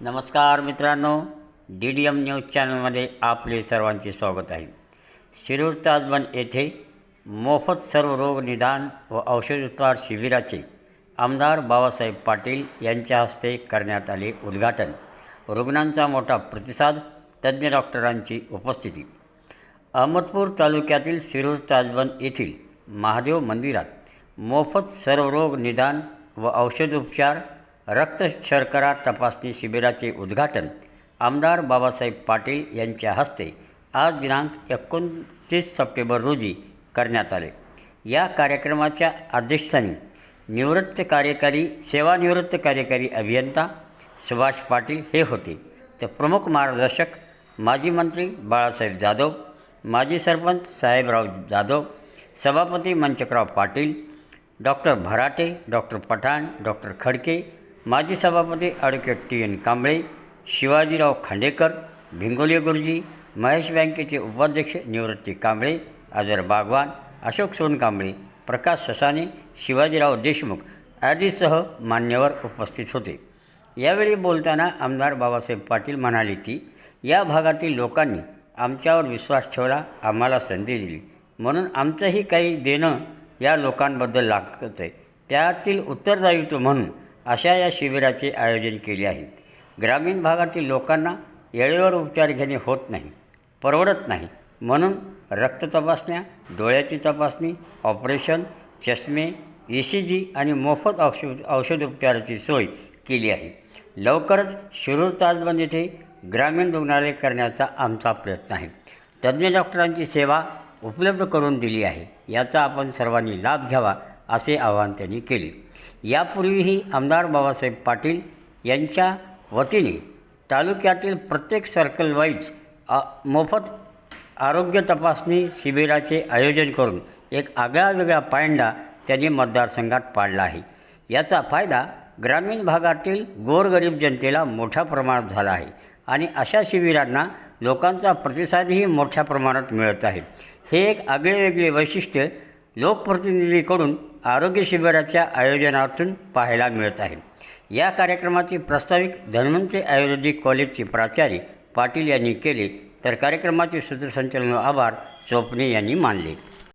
नमस्कार मित्रांनो D D M news चॅनलमध्ये आपले सर्वांचे स्वागत आहे. शिरूर ताजबन येथे मोफत सर्व रोग निदान व औषधोपचार शिबिराचे आमदार बाबासाहेब पाटील यांच्या हस्ते करण्यात आले उद्घाटन. रुग्णांचा मोठा प्रतिसाद तज्ज्ञ डॉक्टरांची उपस्थिती. अहमदपूर तालुक्यातील शिरूर ताजबन येथील महादेव मंदिरात मोफत सर्व रोग निदान व औषधोपचार रक्त शर्करा तपासणी शिबिराचे उद्घाटन आमदार बाबासाहेब पाटील यांच्या हस्ते आज दिनांक एकोणतीस सप्टेंबर रोजी करण्यात आले. या कार्यक्रमाच्या अध्यक्षस्थानी निवृत्त कार्यकारी सेवानिवृत्त कार्यकारी अभियंता सुभाष पाटील हे होते. तर प्रमुख मार्गदर्शक माजी मंत्री बाळासाहेब जाधव माजी सरपंच साहेबराव जाधव सभापती Manchakrao Patil doctor Bharate doctor Pathan doctor Khadke माजी सभापती advocate T N Kamble Shivajirao Khandekar Bhingole गुरुजी महेश बँकेचे उपाध्यक्ष निवृत्ती कांबळे अजर बागवान अशोक सोनकांबळे प्रकाश ससाने शिवाजीराव देशमुख आदीसह मान्यवर उपस्थित होते. यावेळी बोलताना आमदार बाबासाहेब पाटील म्हणाले की या भागातील लोकांनी आमच्यावर विश्वास ठेवला आम्हाला संधी दिली. म्हणून आमचंही काही देणं या लोकांबद्दल लागतं आहे त्यातील उत्तरदायित्व म्हणून अशा या शिबिराचे आयोजन केले आहे. ग्रामीण भागातील लोकांना वेळेवर उपचार घेणे होत नाही परवडत नाही. म्हणून रक्त तपासण्या डोळ्याची तपासणी ऑपरेशन चष्मे ई सी जी आणि मोफत औषध औषधोपचाराची सोय केली आहे. लवकरच शिरूर ताजबंद येथे ग्रामीण रुग्णालय करण्याचा आमचा प्रयत्न आहे. तज्ज्ञ डॉक्टरांची सेवा उपलब्ध करून दिली आहे. याचा आपण सर्वांनी लाभ घ्यावा असे आवाहन त्यांनी केले. यापूर्वीही आमदार बाबासाहेब पाटील यांच्या वतीने तालुक्यातील प्रत्येक सर्कल वाईज मोफत आरोग्य तपासणी शिबिराचे आयोजन करून एक आगळा वेगळा पायंडा त्यांनी मतदारसंघात पाडला आहे. याचा फायदा ग्रामीण भागातील गोरगरीब जनतेला मोठ्या प्रमाणात झाला आहे आणि अशा शिबिरांना लोकांचा प्रतिसादही मोठ्या प्रमाणात मिळत आहे. हे एक आगळेवेगळे वैशिष्ट्य लोकप्रतिनिधीकडून आरोग्य शिबिराच्या आयोजनातून पाहायला मिळत आहे. या कार्यक्रमाचे प्रस्ताविक धन्वंतरी आयुर्वेदिक कॉलेजचे प्राचार्य पाटील यांनी केले तर कार्यक्रमाचे सूत्रसंचालन आभार चोपणे यांनी मानले.